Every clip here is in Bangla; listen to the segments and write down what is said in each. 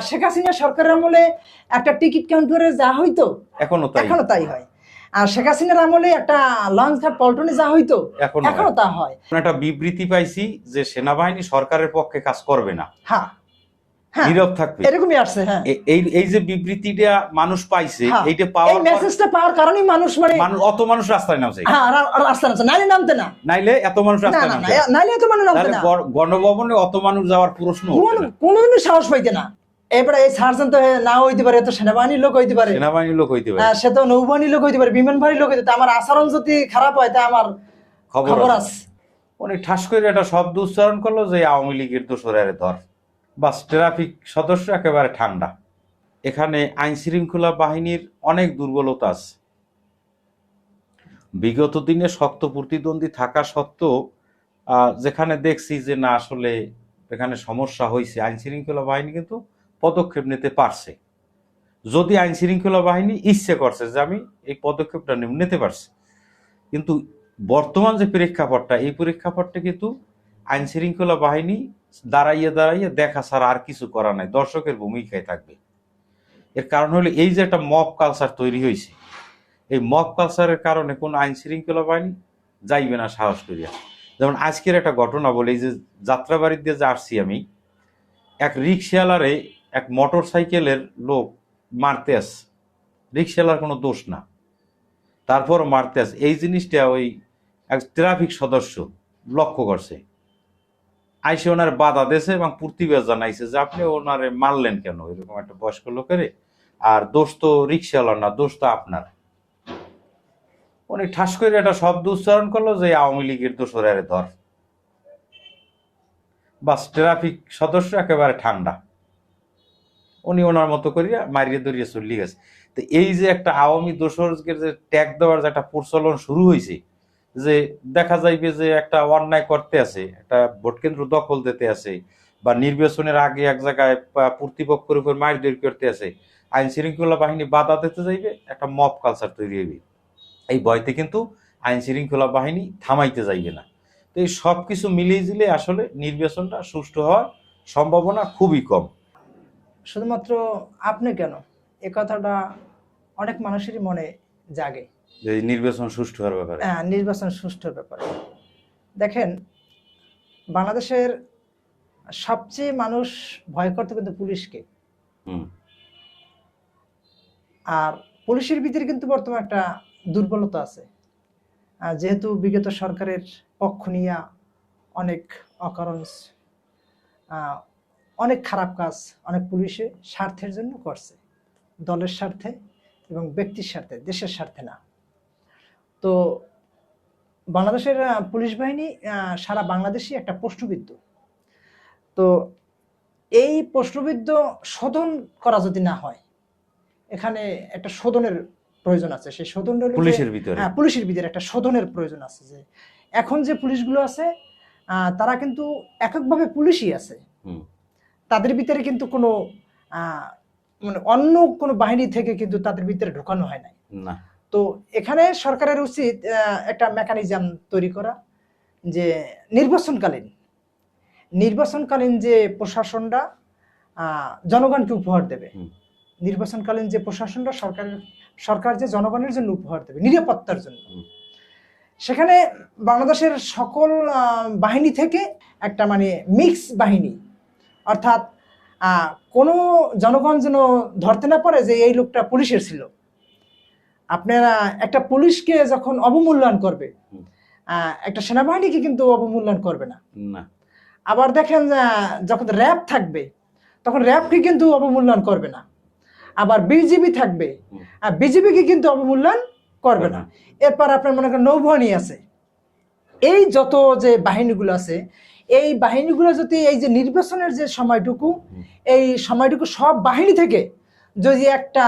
শেখ হাসিনা সরকারের আমলে একটা টিকিট কাউন্টারে যা হইতো এখনও তাই। এখনও তাই হয়। আর শেখ হাসিনার আমলে একটা লঞ্চ ঘাট পল্টনে যা হইতো এখনও তা হয়। একটা বিবৃতি পাইছি যে সেনাবাহিনী সরকারের পক্ষে কাজ করবে না। হ্যাঁ হ্যাঁ নীরব থাকবে। এরকমই আসছে হ্যাঁ। এই এই যে বিবৃতিটা মানুষ পাইছে হ্যাঁ। এইটা পাওয়ার মেসেজটা পাওয়ার কারণেই মানুষ মানে মানুষ অত মানুষ রাস্তায় নামছে। হ্যাঁ আর- আর নামছে নাইলে নামতে না। নাইলে এত মানুষ রাস্তায় না না নামছে নাইলে তো মানুষ নামতে না। গণভবনে অত মানুষ যাওয়ার প্রশ্ন কোন সাহস পাইতে না। এবারে এই সার্জন তো না হইতে পারে তো সেনাবাহিনীর লোক হইতে পারে। সেনাবাহিনীর লোক হইতে পারে। সে তো নৌবাহিনীর লোক হইতে পারে বিমান বাহিনীর লোক হইতে পারে। আমার আচরণ যদি খারাপ হয় তা আমার খবর আছে। উনি ঠাস করে একটা শব্দ উচ্চারণ করল যে আওয়ামী লীগের দোসরারে ধর বাস ট্রাফিক সদস্য একেবারে ঠান্ডা। এখানে আইন শৃঙ্খলা বাহিনীর অনেক দুর্বলতা আছে। বিগত দিনে শক্ত প্রতিদ্বন্দ্বী থাকা সত্ত্বেও আহ, যেখানে দেখছি যে না আসলে এখানে সমস্যা হয়েছে আইন শৃঙ্খলা বাহিনী কিন্তু পদক্ষেপ নিতে পারছে। যদি আইন শৃঙ্খলা বাহিনী ইচ্ছে করছে যে আমি এই পদক্ষেপটা নিতে পারছি। কিন্তু বর্তমান যে প্রেক্ষাপটটা, এই প্রেক্ষাপটটা কিন্তু আইন শৃঙ্খলা বাহিনী দাঁড়াইয়ে দাঁড়াইয়ে দেখা ছাড়া আর কিছু করা নাই, দর্শকের ভূমিকায় থাকবে। এর কারণ হলো এই যে একটা মব কালচার তৈরি হয়েছে, এই মব কালচারের কারণে কোন আইন শৃঙ্খলা বাহিনী যাইবে না সাহস করিয়া। যেমন আজকের একটা ঘটনা বলে, এই যে যাত্রাবাড়ির দিয়ে যে আসছি আমি, এক রিক্সাওয়ালারে এক মোটর সাইকেলের লোক মারতে আসছে রিক্সাওয়ালার কোনো দোষ না। তারপর মারতে আসে। এই জিনিসটা ওই এক ট্রাফিক সদস্য লক্ষ্য করছে। আইসে ওনার বাধা দেশে এবং প্রতিবাদ জানাইছে যে আপনি ওনারে মারলেন কেন? এরকম একটা বয়স্ক লোকের। আর দোষ তো রিক্সাওয়ালার না, দোষ তো আপনার। উনি ঠাস করে একটা শব্দ উচ্চারণ করল যে আওয়ামী লীগের দোসরারে ধর। বাস, ট্রাফিক সদস্য একেবারে ঠান্ডা। উনি ওনার মতো করিয়া মারিয়ে দরিয়ে চলে গেছে। তো এই যে একটা আওয়ামী দোসরকে যে ট্যাগ দেওয়ার যে একটা প্রচলন শুরু হয়েছে, যে দেখা যাইবে যে একটা অন্যায় করতে আছে, একটা ভোট কেন্দ্র দখল দিতে আছে, বা নির্বাচনের আগে এক জায়গায় প্রতিপক্ষের উপর মারধর করতে আছে, আইন শৃঙ্খলা বাহিনী বাধা দিতে যাইবে, একটা মব কালচার তৈরি হইবে। এই ভয়তে কিন্তু আইন শৃঙ্খলা বাহিনী থামাইতে যাইবে না। তো এই সব কিছু মিলিয়ে জিলে আসলে নির্বাচনটা সুষ্ঠু হওয়ার সম্ভাবনা খুবই কম। শুধুমাত্র আপনি কেন? এ কথাটা অনেক মানুষেরই মনে জাগে। নির্বাচন সুষ্ঠু হওয়ার ব্যাপারে। হ্যাঁ, নির্বাচন সুষ্ঠুর ব্যাপারে। দেখেন বাংলাদেশের সবচেয়ে মানুষ ভয় করতে কিন্তু পুলিশকে। আর পুলিশের ভিতরে কিন্তু বর্তমানে একটা দুর্বলতা আছে। যেহেতু বিগত সরকারের পক্ষ নিয়ে অনেক অকারণস আহ, অনেক খারাপ কাজ অনেক পুলিশে স্বার্থের জন্য করছে। দলের স্বার্থে এবং ব্যক্তির স্বার্থে দেশের স্বার্থে না। তো বাংলাদেশের পুলিশ বাহিনী সারা বাংলাদেশই একটা প্রশ্নবিদ্ধ। তো এই প্রশ্নবিদ্ধ শোধন করা যদি না হয় এখানে একটা শোধনের প্রয়োজন আছে। সেই শোধন পুলিশের ভিতরে। হ্যাঁ পুলিশের ভিতরে একটা শোধনের প্রয়োজন আছে যে এখন যে পুলিশগুলো আছে আহ, তারা কিন্তু এককভাবে পুলিশই আছে। হুম। তাদের ভিতরে কিন্তু কোনো মানে অন্য কোনো বাহিনী থেকে কিন্তু তাদের ভিতরে ঢোকানো হয় নাই। তো এখানে সরকারের উচিত একটা মেকানিজম তৈরি করা যে নির্বাচনকালীন নির্বাচনকালীন যে প্রশাসনটা জনগণকে উপহার দেবে। নির্বাচনকালীন যে প্রশাসনটা সরকারের সরকার যে জনগণের জন্য উপহার দেবে নিরাপত্তার জন্য। সেখানে বাংলাদেশের সকল বাহিনী থেকে একটা মানে মিক্স বাহিনী অর্থাৎ কোনো জনগণ যেন ধরতে না পারে যে এই লোকটা পুলিশের ছিল। আপনারা একটা পুলিশকে যখন অবমূল্যায়ন করবে একটা সেনাবাহিনীকে কিন্তু অবমূল্যায়ন করবে না। আবার দেখেন যখন র্যাব থাকবে তখন র্যাবকে কিন্তু অবমূল্যায়ন করবে না। আবার বিজিবি থাকবে। আর বিজিবিকে কিন্তু অবমূল্যায়ন করবে না। এরপর আপনার মনে করেন নৌবাহিনী আছে। এই যত যে বাহিনীগুলো আছে এই বাহিনীগুলো যদি এই যে নির্বাচনের যে সময়টুকু, এই সময়টুকু সব বাহিনী থেকে যদি একটা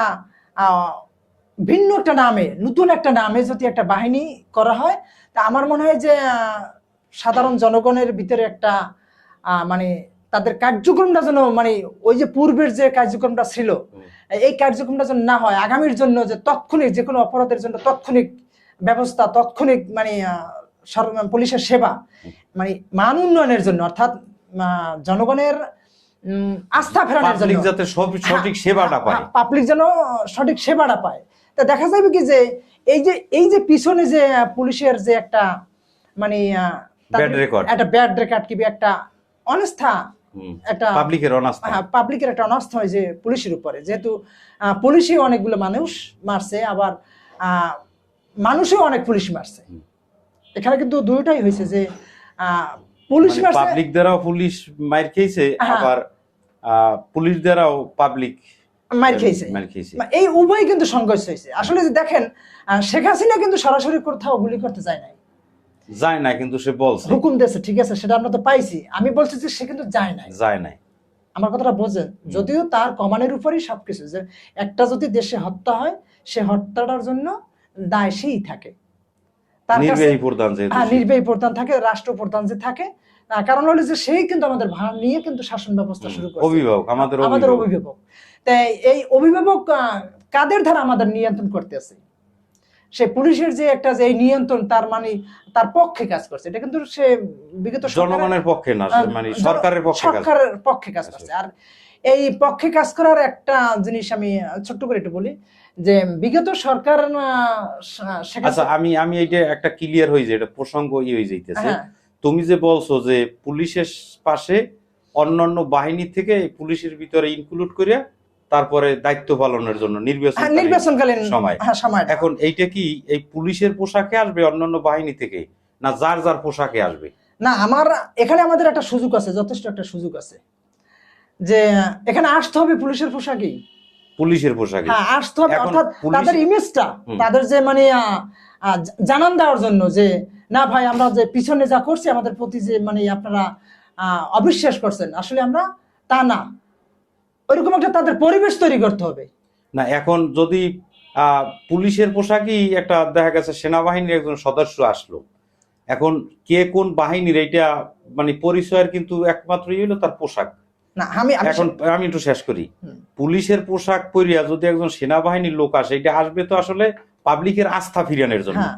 ভিন্ন একটা নামে, নতুন একটা নামে যদি একটা বাহিনী করা হয়, তা আমার মনে হয় যে সাধারণ জনগণের ভিতরে একটা মানে তাদের কার্যক্রমটা যেন মানে ওই যে পূর্বের যে কার্যক্রমটা ছিল, এই কার্যক্রমটা যেন না হয়, আগামীর জন্য যে তৎক্ষণিক যে কোনো অপরাধের জন্য তৎক্ষণিক ব্যবস্থা, তৎক্ষণিক মানে পুলিশের সেবা মানে মান উন্নয়নের জন্য অর্থাৎ জনগণের আস্থা ফেরানোর জন্য। যাতে সঠিক সেবাটা পায়। পাবলিক যেন সঠিক সেবাটা পায়। তা দেখা যাবে কি যে এই যে এই যে পিছনে যে পুলিশের যে একটা মানে. একটা ব্যাড রেকর্ড কিংবা একটা অনাস্থা একটা পাবলিকের অনাস্থা। হ্যাঁ পাবলিকের একটা অনাস্থা হয় যে পুলিশের উপরে। যেহেতু আহ, পুলিশই অনেকগুলো মানুষ মারছে আবার আহ, মানুষও অনেক পুলিশ মারছে। এখানে কিন্তু দুইটাই হয়েছে যে পুলিশ পাবলিক দ্বারাও পুলিশ মার খেয়েছে হ্যাঁ। আবার আহ, পুলিশ দ্বারাও পাবলিক মার খেয়েছে। এই উভয় কিন্তু সংঘর্ষ হয়েছে। আসলে যে দেখেন শেখ হাসিনা কিন্তু সরাসরি কোথাও গুলি করতে যায় নাই। যায় না কিন্তু সে বলছে। হুকুম দিয়েছে ঠিক আছে সেটা আমরা তো পাইছি। আমি বলছি যে সে কিন্তু যায় নাই। যায় নাই। আমার কথাটা বোঝেন যদিও তার কমানের উপরেই সবকিছু যে একটা যদি দেশে হত্যা হয় সে হত্যাটার জন্য দায় সেই থাকে। নির্বাহী প্রধান যেহেতু হ্যাঁ নির্বাহী প্রধান থাকে রাষ্ট্রপ্রধান যে থাকে। কারণ হলো যে সেই কিন্তু আমাদের ভার নিয়ে কিন্তু শাসন ব্যবস্থা শুরু করে অভিভাবক আমাদের আমাদের অভিভাবক। অভিভাবক। তাই এই অভিভাবক কাদের দ্বারা আমাদের নিয়ন্ত্রণ করতেছে সে পুলিশের যে একটা যে নিয়ন্ত্রণ তার মানে তার পক্ষে কাজ করছে। এটা কিন্তু সে বিগত জনগণের পক্ষে না মানে সরকারের পক্ষে সরকারের পক্ষে কাজ করছে। আর এই পক্ষে কাজ করার একটা জিনিস আমি ছোট্ট করে একটু বলি। যে বিগত সরকার আচ্ছা আমি আমি এটা একটা ক্লিয়ার হয়ে যায় এটা প্রসঙ্গ ই হয়ে যাইতেছে। হ্যাঁ। তুমি যে বলছো যে পুলিশের পাশে অন্যান্য বাহিনী থেকে পুলিশের ভিতরে ইনক্লুড করে তারপরে দায়িত্ব পালনের জন্য নির্বাচন হ্যাঁ, নির্বাচনকালীন সময়। হ্যাঁ সময় এখন এইটা কি এই পুলিশের পোশাকে আসবে অন্যান্য বাহিনী থেকে না যার যার পোশাকে আসবে? না আমার এখানে আমাদের একটা সুযোগ আছে যথেষ্ট একটা সুযোগ আছে। যে এখানে আসতে হবে পুলিশের পোশাকেই। পুলিশের পোশাকে। হ্যাঁ আসতে হবে অর্থাৎ তাদের ইমেজটা তাদের যে মানে জানান দেওয়ার জন্য যে না ভাই আমরা যে পিছনে যা করছি আমাদের প্রতি যে মানে আপনারা অবিশ্বাস করছেন আসলে আমরা তা না। ওইরকম একটা তাদের পরিবেশ তৈরি করতে হবে। না এখন যদি আহ, পুলিশের পোশাকই একটা দেখা গেছে সেনাবাহিনীর একজন সদস্য আসলো। এখন কে কোন বাহিনীর এইটা মানে পরিচয়ের কিন্তু একমাত্র হলো তার পোশাক। না আমি আমি এখন আমি একটু শেষ করি। পুলিশের পোশাক পরিয়া যদি একজন সেনাবাহিনীর লোক আসে এটা আসবে তো আসলে পাবলিকের আস্থা ফিরানোর জন্য। হ্যাঁ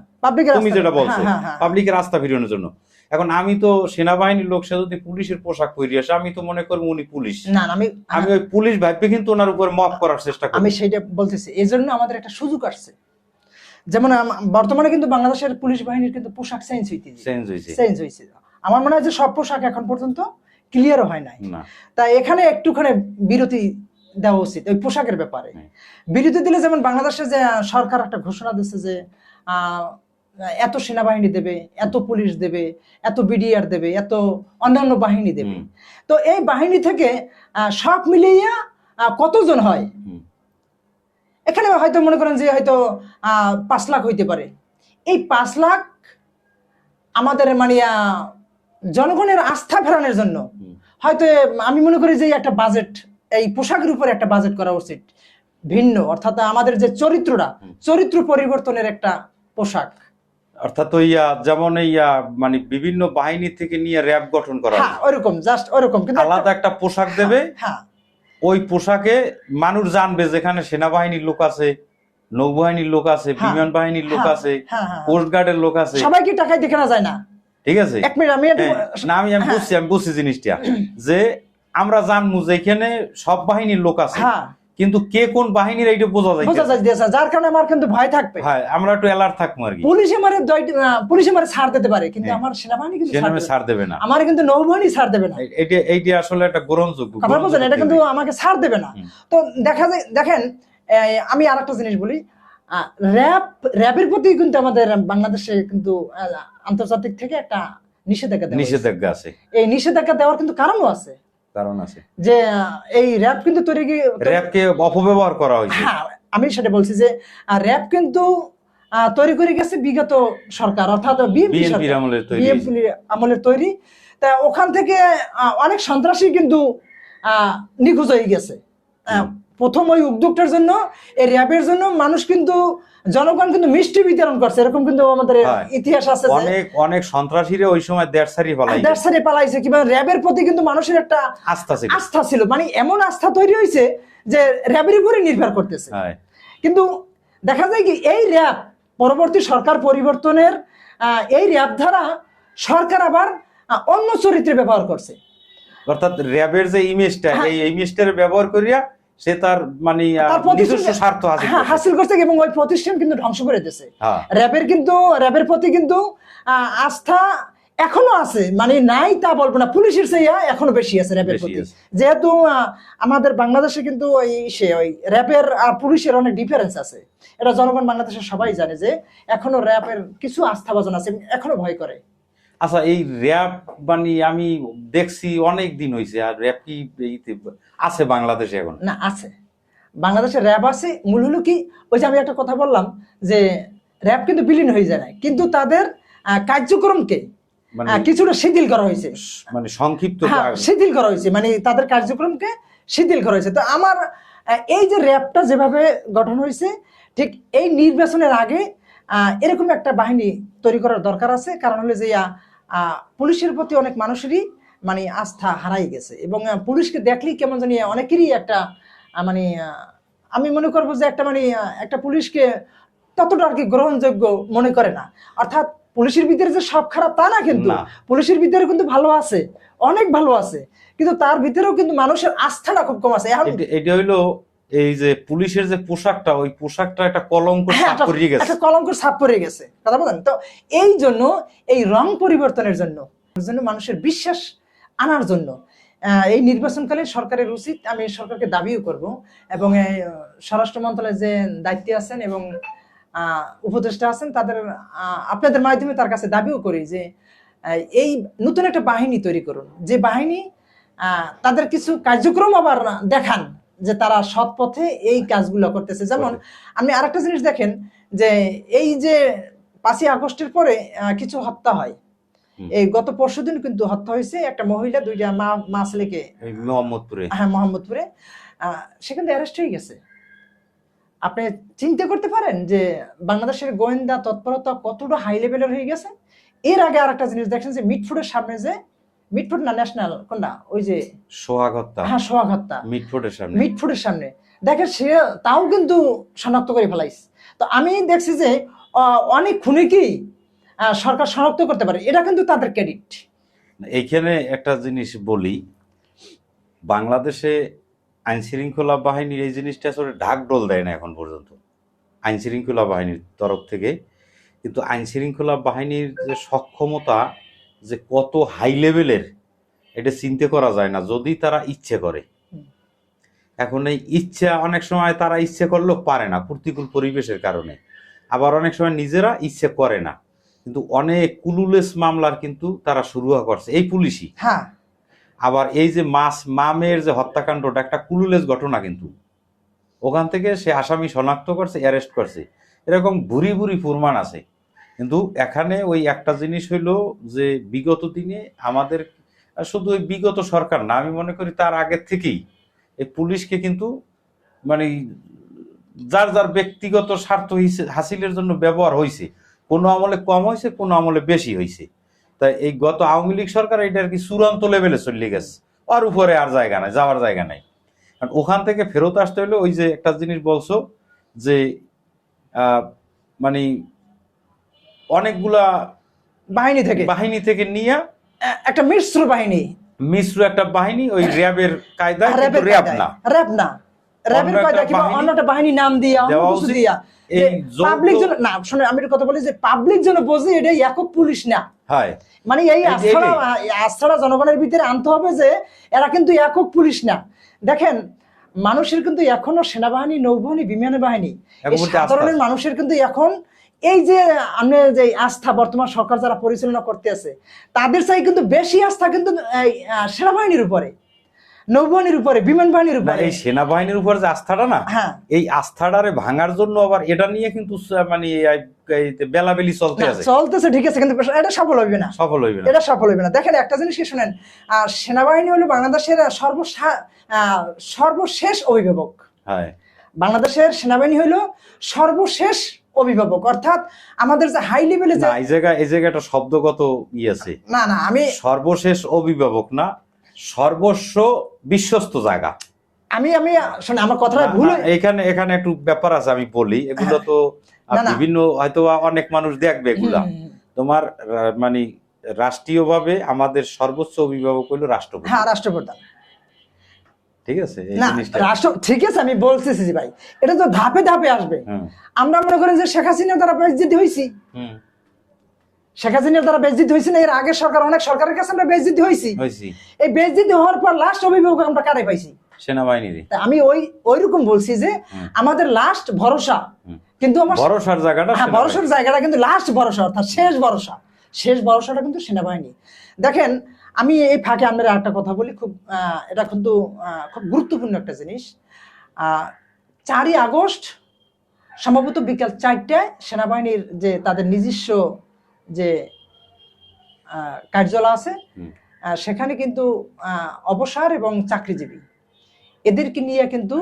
তুমি যেটা বলছো হ্যাঁ হ্যাঁ পাবলিকের আস্থা ফিরানোর জন্য। এখন আমি তো সেনাবাহিনীর লোক সে যদি পুলিশের পোশাক পরে আসে আমি তো মনে করব উনি পুলিশ। না আমি আমি ওই পুলিশ ভাববে কিন্তু ওনার উপর মপ করার চেষ্টা করি। আমি সেইটা বলতেছি এই জন্য আমাদের একটা সুযোগ আসছে। যেমন বর্তমানে কিন্তু বাংলাদেশের পুলিশ বাহিনীর কিন্তু পোশাক চেঞ্জ হইতেছে। চেঞ্জ হয়েছে চেঞ্জ হয়েছে আমার মনে হয় যে সব পোশাক এখন পর্যন্ত ক্লিয়ারও হয় নাই। তাই এখানে একটুখানি বিরতি দেওয়া উচিত ওই পোশাকের ব্যাপারে। হ্যাঁ। বিরতি দিলে যেমন বাংলাদেশে যে সরকার একটা ঘোষণা দিচ্ছে যে আহ, এত সেনাবাহিনী দেবে এত পুলিশ দেবে এত বিডিআর দেবে এত অন্যান্য বাহিনী দেবে। তো এই বাহিনী থেকে আহ, সব মিলিয়ে কতজন হয়? এখানে হয়তো মনে করেন যে হয়তো আহ, পাঁচ লাখ হইতে পারে। এই পাঁচ লাখ আমাদের মানে জনগণের আস্থা ফেরানোর জন্য। হয়তো আমি মনে করি যে একটা বাজেট এই পোশাকের উপরে একটা বাজেট করা উচিত। ভিন্ন অর্থাৎ আমাদের যে চরিত্রটা চরিত্র পরিবর্তনের একটা পোশাক। অর্থাৎ আহ, যেমন আহ, মানে বিভিন্ন বাহিনী থেকে নিয়ে র্যাব গঠন করা হ্যাঁ ওরকম জাস্ট ওরকম কিন্তু আলাদা একটা পোশাক দেবে হ্যাঁ ওই পোশাকে মানুষ জানবে যেখানে সেনাবাহিনীর লোক আছে নৌবাহিনীর লোক আছে হ্যাঁ, বিমান বাহিনীর লোক হ্যাঁ, আছে হ্যাঁ হ্যাঁ। কোস্ট গার্ডের লোক আছে। সবাই কি টাকায় দেখে না যায় না। ঠিক আছে? এক মিনিট আমি হ্যাঁ, না আমি আমি হ্যাঁ। বুঝছি আমি বুঝছি জিনিসটা। যে আমরা জানব যে এখানে সব বাহিনীর লোক আছে। হ্যাঁ। কিন্তু কে কোন বাহিনীর এইটা বোঝা যায় বোঝা যায় যার কারণে আমার কিন্তু ভয় থাকবে। হ্যাঁ আমরা একটু অ্যালার্ট থাকব আর কি। পুলিশে মারে পুলিশে মারে ছাড় দিতে পারে কিন্তু। আমার সেনাবাহিনী কিন্তু ছাড় দেবে না। ছাড় দেবে না। আমার কিন্তু নৌবাহিনী ছাড় দেবে না। এ- এইটা আসলে একটা গ্রহণযোগ্য কথা বলছেন এটা কিন্তু আমাকে ছাড় দেবে না। তো দেখা যায় দেখেন আমি আর একটা জিনিস বলি। র্যাব র্যাবের প্রতি কিন্তু আমাদের বাংলাদেশে কিন্তু আন্তর্জাতিক থেকে একটা নিষেধাজ্ঞা নিষেধাজ্ঞা আছে। এই নিষেধাজ্ঞা দেওয়ার কিন্তু কারণও আছে। কারণ আছে। যে এই র্যাব কিন্তু তৈরি র্যাবকে অপব্যবহার করা হয়েছে। হ্যাঁ আমি সেটা বলছি যে র্যাব কিন্তু তৈরি করে গেছে বিগত সরকার অর্থাৎ বিএনপি আমলের তৈরি। তা ওখান থেকে অনেক সন্ত্রাসী কিন্তু আহ, নিখোঁজ হয়ে গেছে। প্রথম ওই উদ্যোগটার জন্য এই র্যাবের জন্য মানুষ কিন্তু জনগণ কিন্তু মিষ্টি বিতরণ করছে এরকম কিন্তু আমাদের হ্যাঁ। ইতিহাস আছে অনেক অনেক সন্ত্রাসীরা ওই সময় দেড় সারি পালাই দেড় সারি পালাইছে কিংবা র্যাবের প্রতি কিন্তু মানুষের একটা আস্থা ছিল। আস্থা ছিল। মানে এমন আস্থা তৈরি হয়েছে যে র্যাবের উপরে নির্ভর করতেছে। হ্যাঁ। কিন্তু দেখা যায় কি এই র্যাব পরবর্তী সরকার পরিবর্তনের এই র্যাব দ্বারা সরকার আবার অন্য চরিত্রে ব্যবহার করছে। অর্থাৎ র্যাবের যে ইমেজটা হ্যাঁ। এই ইমেজটার ব্যবহার করিয়া সে তার মানে নিজস্ব স্বার্থ হাসিল হ্যাঁ করছে। এবং ওই প্রতিষ্ঠান কিন্তু ধ্বংস করে দিয়েছে। হ্যাঁ। র্যাবের কিন্তু র্যাবের প্রতি কিন্তু আস্থা এখনও আছে মানে নাই তা বলব না। পুলিশের চেয়ে এখনও বেশি আছে র্যাবের প্রতি। যেহেতু আমাদের বাংলাদেশে কিন্তু ওই সে ওই র্যাবের আর পুলিশের অনেক ডিফারেন্স আছে। এটা জনগণ বাংলাদেশের সবাই জানে যে এখনও র্যাবের কিছু আস্থাভাজন আছে এখনও ভয় করে। আচ্ছা এই র্যাব মানে আমি দেখছি অনেক দিন হয়েছে আর র্যাব কি আছে বাংলাদেশে এখন? না আছে। বাংলাদেশে র্যাব আছে মূল হলো কি ওই যে আমি একটা কথা বললাম যে র্যাব কিন্তু বিলীন হয়ে যায় না কিন্তু তাদের কার্যক্রমকে মানে কিছুটা শিথিল করা হয়েছে। মানে সংক্ষিপ্ত হ্যাঁ শিথিল করা হয়েছে মানে তাদের কার্যক্রমকে শিথিল করা হয়েছে। তো আমার এই যে র্যাবটা যেভাবে গঠন হয়েছে ঠিক এই নির্বাচনের আগে আহ, এরকম একটা বাহিনী তৈরি করার দরকার আছে। কারণ হলো যে পুলিশের প্রতি অনেক মানুষেরই মানে আস্থা হারাই গেছে। এবং পুলিশকে দেখলেই কেমন জানি অনেকেরই একটা মানে আমি মনে করব যে একটা মানে একটা পুলিশকে ততটা আর কি গ্রহণযোগ্য মনে করে না। অর্থাৎ পুলিশের ভিতরে যে সব খারাপ তা না কিন্তু পুলিশের ভিতরে কিন্তু ভালো আছে অনেক ভালো আছে। কিন্তু তার ভিতরেও কিন্তু মানুষের আস্থাটা খুব কম আছে। এখন এটা- এটা হইল এই যে পুলিশের যে পোশাকটা ওই পোশাকটা একটা কলঙ্ক হ্যাঁ, ছাপ করিয়ে গেছে। একটা কলঙ্ক ছাপ পড়ে গেছে। কথা বলেন? তো এই জন্য এই রং পরিবর্তনের জন্য জন্য মানুষের বিশ্বাস আনার জন্য এই নির্বাচনকালে সরকারের উচিত আমি সরকারকে দাবিও করব এবং এই স্বরাষ্ট্র মন্ত্রণালয়ের যে দায়িত্বে আছেন এবং আহ, উপদেষ্টা আছেন তাদের আপনাদের মাধ্যমে তার কাছে দাবিও করি যে এই নতুন একটা বাহিনী তৈরি করুন। যে বাহিনী আহ, তাদের কিছু কার্যক্রম আবার দেখান। যে তারা সৎ পথে এই কাজগুলো করতেছে। যেমন আপনি আরেকটা জিনিস দেখেন যে এই যে পাঁচই আগস্টের পরে কিছু হত্যা হয়। এই গত পরশুদিন কিন্তু হত্যা হয়েছে একটা মহিলা দুইটা মা মা ছেলেকে। মোহাম্মদপুরে। হ্যাঁ মোহাম্মদপুরে। সেখান থেকে অ্যারেস্ট হয়ে গেছে। আপনি চিন্তা করতে পারেন যে বাংলাদেশের গোয়েন্দা তৎপরতা কতটা হাই লেভেলের হয়ে গেছে। এর আগে আরেকটা জিনিস দেখছেন যে মিটফুডের সামনে যে মিটফুড না ন্যাশনাল? কোনটা? ওই যে সোহাগ হত্যা। হ্যাঁ সোহাগ হত্যা। মিটফোর্ডের সামনে। মিটফুডের সামনে। দেখে সে তাও কিন্তু শনাক্ত করে ফেলাইছে। তো আমি দেখছি যে অনেক খুনিকেই সরকার শনাক্ত করতে পারে। এটা কিন্তু তাদের ক্রেডিট। এইখানে একটা জিনিস বলি বাংলাদেশে আইন শৃঙ্খলা বাহিনীর এই জিনিসটা আসলে ঢাকঢোল দেয় না এখন পর্যন্ত। আইন শৃঙ্খলা বাহিনীর তরফ থেকে। কিন্তু আইন শৃঙ্খলা বাহিনীর যে সক্ষমতা যে কত হাই লেভেলের এটা চিনতে করা যায় না যদি তারা ইচ্ছে করে। এখন এই ইচ্ছা অনেক সময় তারা ইচ্ছে করলেও পারে না প্রতিকূল পরিবেশের কারণে। আবার অনেক সময় নিজেরা ইচ্ছে করে না। কিন্তু অনেক কুলুলেস মামলার কিন্তু তারা শুরু করছে এই পুলিশই। হ্যাঁ। আবার এই যে মাস মামের যে হত্যাকাণ্ডটা একটা কুলুলেস ঘটনা কিন্তু। ওখান থেকে সে আসামি শনাক্ত করছে অ্যারেস্ট করছে। এরকম ভুরি ভুরি ফুরমান আছে। কিন্তু এখানে ওই একটা জিনিস হইল যে বিগত দিনে আমাদের শুধু ওই বিগত সরকার না, আমি মনে করি তার আগের থেকেই এই পুলিশকে কিন্তু মানে যার যার ব্যক্তিগত স্বার্থ হিসে- হাসিলের জন্য ব্যবহার হয়েছে কোনো আমলে কম হয়েছে কোনো আমলে বেশি হয়েছে তাই এই গত আওয়ামী লীগ সরকার এটা আর কি চূড়ান্ত লেভেলে চলে গেছে, আর উপরে আর জায়গা নাই, যাওয়ার জায়গা নাই। কারণ ওখান থেকে ফেরত আসতে হলে ওই যে একটা জিনিস বলছো যে মানে অনেকগুলা বাহিনী থেকে। বাহিনী থেকে নিয়ে একটা মিশ্র বাহিনী। মিশ্র একটা বাহিনী ওই র্যাবের কিন্তু র্যাব না। র্যাব না। র্যাবের কায়দা কিংবা বাহিনী অন্য একটা বাহিনী নাম দিয়া অন্য কিছু দিয়া। পাবলিক না শুনে আমি কথা বলি যে পাবলিক বোঝে এটা একক পুলিশ না। হয়। মানে এই আস্থাটা আস্থাটা জনগণের ভিতরে আনতে হবে যে এরা কিন্তু একক পুলিশ না। দেখেন মানুষের কিন্তু এখনও সেনাবাহিনী নৌবাহিনী বিমান বাহিনী সাধারণের মানুষের কিন্তু এখন এই যে আমরা যে আস্থা বর্তমান সরকার যারা পরিচালনা করতে আছে তাদের চাই কিন্তু বেশি আস্থা কিন্তু সেনাবাহিনীর উপরে নৌবাহিনীর উপরে বিমান বাহিনীর উপরে। এই সেনাবাহিনীর উপর যে আস্থাটা না হ্যাঁ। এই আস্থাটারে ভাঙার জন্য আবার এটা নিয়ে কিন্তু মানে বেলাবেলি চলতে আছে। চলতেছে ঠিক আছে কিন্তু এটা সফল হবে না। সফল হইবে না। এটা সফল হবে না। দেখেন একটা জিনিস কি শোনেন সেনাবাহিনী হলো বাংলাদেশের সর্বসা আহ, সর্বশেষ অভিভাবক। হ্যাঁ। বাংলাদেশের সেনাবাহিনী হলো সর্বশেষ অভিভাবক অর্থাৎ আমাদের যে হাই লেভেলে যে না এই জায়গা এই জায়গাটা শব্দগত ই আছে। না না আমি সর্বশেষ অভিভাবক না সর্বস্ব বিশ্বস্ত জায়গা। আমি আমি শুনে আমার কথাটা ভুল এখানে এখানে একটু ব্যাপার আছে আমি বলি। এগুলো হ্যাঁ। তো না। বিভিন্ন হয়তো অনেক মানুষ দেখবে এগুলা। তোমার মানে রাষ্ট্রীয়ভাবে আমাদের সর্বোচ্চ অভিভাবক হইল রাষ্ট্রপতি। হ্যাঁ রাষ্ট্রপ্রধান। ঠিক আছে রাষ্ট্র ঠিক আছে আমি বলতেছি ভাই এটা তো ধাপে ধাপে আসবে। আমরা মনে করেন যে শেখ হাসিনার দ্বারা বেজ্জিত হয়েছি শেখ হাসিনার দ্বারা বেজ্জিত হয়েছি না এর আগের সরকার অনেক সরকারের কাছে আমরা বেজ্জিত হয়েছি এই বেজ্জিত হওয়ার পর লাস্ট অভিভাবক আমরা কারে পাইছি? আমি ওই ওই রকম বলছি যে আমাদের লাস্ট ভরসা। কিন্তু আমার ভরসার জায়গাটা হ্যাঁ ভরসার জায়গাটা কিন্তু লাস্ট ভরসা অর্থাৎ শেষ ভরসা। শেষ ভরসাটা কিন্তু সেনাবাহিনী দেখেন আমি এই ফাঁকে আমরা একটা কথা বলি খুব এটা কিন্তু খুব গুরুত্বপূর্ণ একটা জিনিস। চারই আগস্ট সম্ভবত বিকাল চারটায় সেনাবাহিনীর যে তাদের নিজস্ব যে কার্যালয় আছে সেখানে কিন্তু আহ, অবসর এবং চাকরিজীবী। এদেরকে নিয়ে কিন্তু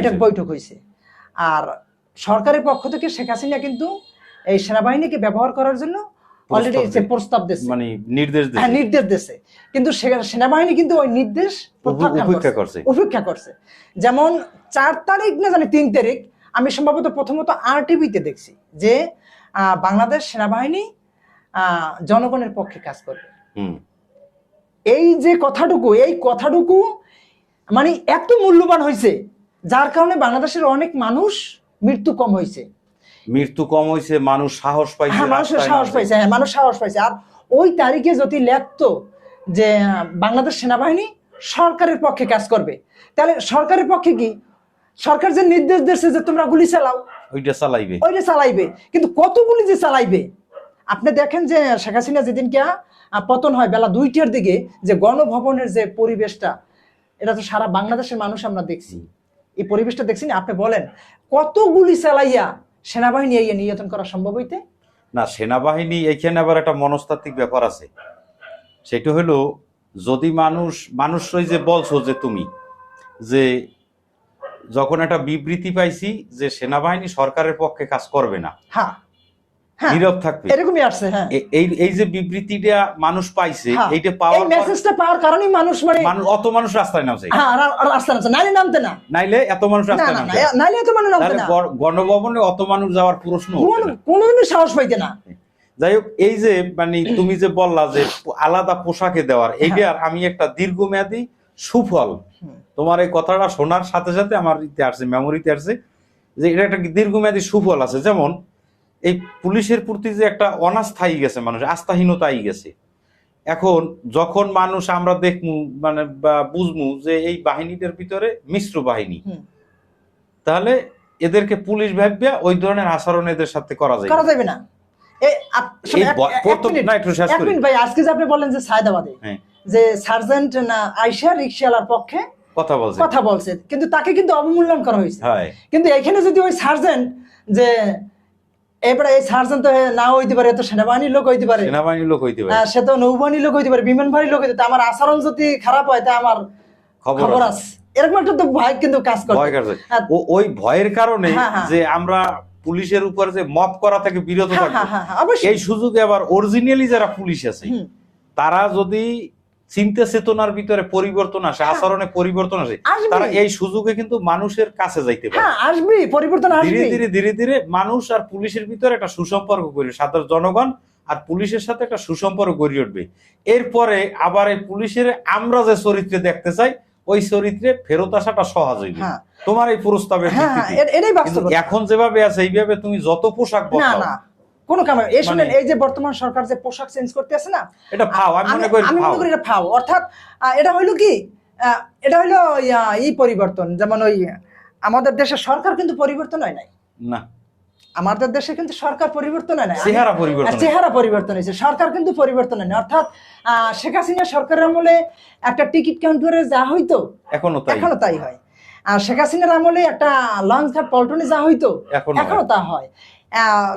এটা বৈঠক হয়েছে। আর সরকারের পক্ষ থেকে শেখ হাসিনা কিন্তু এই সেনাবাহিনীকে ব্যবহার করার জন্য অলরেডি প্রস্তাব প্রস্তাব দিচ্ছে মানে নির্দেশ হ্যাঁ নির্দেশ দিচ্ছে কিন্তু সেনাবাহিনী কিন্তু ওই নির্দেশ উপেক্ষা করছে। উপেক্ষা করছে। যেমন চার তারিখ না জানি তিন তারিখ আমি সম্ভবত প্রথমত আর টিভিতে দেখছি যে বাংলাদেশ সেনাবাহিনী আহ, জনগণের পক্ষে কাজ করবে। হুম। এই যে কথাটুকু এই কথাটুকু মানে এত মূল্যবান হয়েছে যার কারণে বাংলাদেশের অনেক মানুষ মৃত্যু কম হয়েছে মৃত্যু কম হয়েছে মানুষ সাহস পাইছে হ্যাঁ মানুষের সাহস পাইছে হ্যাঁ মানুষ সাহস পাইছে। আর ওই তারিখে যদি লেখতো যে বাংলাদেশ সেনাবাহিনী সরকারের পক্ষে কাজ করবে তাহলে সরকারের পক্ষে কি? সরকার যে নির্দেশ দিচ্ছে যে তোমরা গুলি চালাও ওইটা চালাইবে। ওইটা চালাইবে। কিন্তু কতগুলি যে চালাইবে? আপনি দেখেন যে শেখ হাসিনা যেদিনকে আহ, পতন হয় বেলা দুইটার দিকে যে গণভবনের যে পরিবেশটা এটা তো সারা বাংলাদেশের মানুষ আমরা দেখছি। এই পরিবেশটা দেখছি না? আপনি বলেন কতগুলি চালাইয়া সেনাবাহিনী এই নিয়ন্ত্রণ করা সম্ভব হইতে? না সেনাবাহিনী এখানে আবার একটা মনস্তাত্ত্বিক ব্যাপার আছে। সেটা হলো যদি মানুষ মানুষই যে বলছো যে তুমি যে যখন একটা বিবৃতি পাইছি যে সেনাবাহিনী সরকারের পক্ষে কাজ করবে না হ্যাঁ। নীরব থাকবে। এরকমই আসছে হ্যাঁ। এই এই যে বিবৃতিটা মানুষ পাইছে হ্যাঁ। এইটা পাওয়ার মেসেজটা পাওয়ার কারণেই মানুষ মানে মানুষ অত মানুষ রাস্তায় নামছে। হ্যাঁ আর নামছে। নাইলে নামতে না। নাইলে এত মানুষ রাস্তায় নামছে। না নাইলে তো মানুষ নামতে না। গণভবনে অত মানুষ যাওয়ার প্রশ্ন কোন কোনোদিনই সাহস পাইতে না। যাই হোক এই যে মানে তুমি যে বললা যে আলাদা পোশাকে দেওয়ার এইটার আমি একটা দীর্ঘমেয়াদী সুফল। তোমার এই কথাটা শোনার সাথে সাথে আমার ইতে আসছে মেমোরিতে আসছে যে এটা একটা দীর্ঘমেয়াদী সুফল আছে। যেমন এই পুলিশের প্রতি যে একটা অনাস্থায়ী গেছে মানুষ আস্থাহীনতাই গেছে। এখন যখন মানুষ আমরা দেখমু মানে বা বুঝমু যে এই বাহিনীটার ভিতরে মিশ্র বাহিনী তাহলে এদেরকে পুলিশ ভাববে ওই ধরনের আচরণ এদের সাথে করা যায় করা যাবে না। ভাই আজকে যে আপনি বললেন যে সায়দাবাদে হ্যাঁ। যে সার্জেন্ট না আইসা রিক্সাওয়ালার পক্ষে কথা বলছে। কথা বলছে কিন্তু তাকে কিন্তু অবমূল্যায়ন করা হয়েছে। হয়। কিন্তু এখানে যদি ওই সার্জেন্ট যে এবারে এই সার্জেন্ট তো না হইতে পারে তো সেনাবাহিনীর লোক হইতে পারে সেনাবাহিনীর লোক হইতে পারে সে তো নৌবাহিনীর লোক হইতে পারে বিমান বাহিনীর লোক হইতে পারে। আমার আচরণ যদি খারাপ হয় তা আমার খবর আছে। এরকম একটা তো ভয় কিন্তু কাজ করে ভয় কাটছে হ্যাঁ। ওই ভয়ের কারণে হ্যাঁ, হ্যাঁ। যে আমরা পুলিশের উপর যে মপ করা থেকে বিরত হ্যাঁ হ্যাঁ হ্যাঁ হ্যাঁ, অবশ্যই এই সুযোগে আবার অরিজিনালি যারা পুলিশ আছে তারা যদি চিন্তা চেতনার ভিতরে পরিবর্তন আসে আচরণে পরিবর্তন আসে। তারা এই সুযোগে কিন্তু মানুষের কাছে যাইতে পারে। হ্যাঁ পরিবর্তন ধীরে ধীরে ধীরে ধীরে মানুষ আর পুলিশের ভিতরে একটা সুসম্পর্ক গড়ে সাধারণ জনগণ আর পুলিশের সাথে একটা সুসম্পর্ক গড়ে উঠবে। এরপরে আবার এই পুলিশের আমরা যে চরিত্রে দেখতে চাই ওই চরিত্রে ফেরত আসাটা সহজ হইবে। হ্যাঁ। তোমার এই হ্যাঁ হ্যাঁ বাস্তব। এখন যেভাবে আছে এইভাবে তুমি যত পোশাক বদলাও না। কোনো কামে এই শুনেন মানে- এই যে বর্তমান সরকার যে পোশাক চেঞ্জ করতে আছে না এটা ফাও আমি মনে করি আমি মনে করি এটা ফাও। অর্থাৎ এটা হইল কি এটা হইল ই পরিবর্তন। যেমন ওই আমাদের সরকার কিন্তু পরিবর্তন হয় নাই। না। আমাদের দেশে কিন্তু সরকার পরিবর্তন হয় আমি- চেহারা পরিবর্তন চেহারা পরিবর্তন হয়েছে। সরকার কিন্তু পরিবর্তন হয়নি অর্থাৎ আহ, শেখ হাসিনা সরকারের আমলে একটা টিকিট কাউন্টারে যা হইতো এখনও তাই। এখনও তাই হয়। আর শেখ হাসিনার আমলে একটা লঞ্চ ঘাট পল্টনে যা হইতো এখনও তা হয়।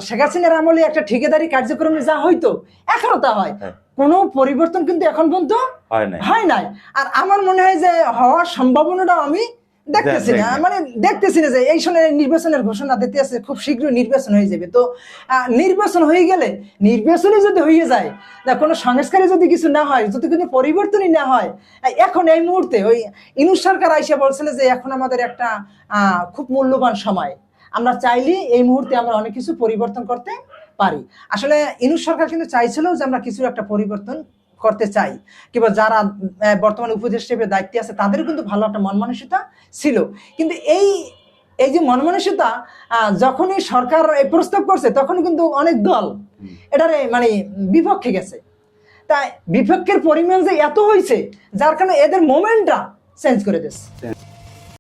শেখ হাসিনার আমলে একটা ঠিকাদারি কার্যক্রমে যা হইতো এখনও তা হয়। হ্যাঁ। কোনো পরিবর্তন কিন্তু এখন পর্যন্ত হয় নাই। আর আমার মনে হয় যে হওয়ার সম্ভাবনাটা আমি দেখতেছি না। মানে দেখতেছি না যে এই সময় নির্বাচনের ঘোষণা দিতে আছে খুব শীঘ্রই নির্বাচন হয়ে যাবে। তো নির্বাচন হয়ে গেলে নির্বাচনই যদি হয়ে যায় না কোনো সংস্কারে যদি কিছু না হয় যদি কোনো পরিবর্তনই না হয় এখন এই মুহূর্তে ওই ইনুস সরকার আইসা বলছিল যে এখন আমাদের একটা আহ, খুব মূল্যবান সময়। আমরা চাইলে এই মুহূর্তে আমরা অনেক কিছু পরিবর্তন করতে পারি। আসলে ইনু সরকার কিন্তু চাইছিল যে আমরা কিছু একটা পরিবর্তন করতে চাই। কিংবা যারা বর্তমানে উপদেষ্টা হিসেবে দায়িত্বে আছে তাদেরও কিন্তু ভালো একটা মন মানসিকতা ছিল। কিন্তু এই এই যে মন মানসিকতা যখনই সরকার এই প্রস্তাব করছে তখন কিন্তু অনেক দল এটারে মানে বিপক্ষে গেছে। তাই বিপক্ষের পরিমাণ যে এত হয়েছে যার কারণে এদের মোমেন্টটা চেঞ্জ করে দিচ্ছে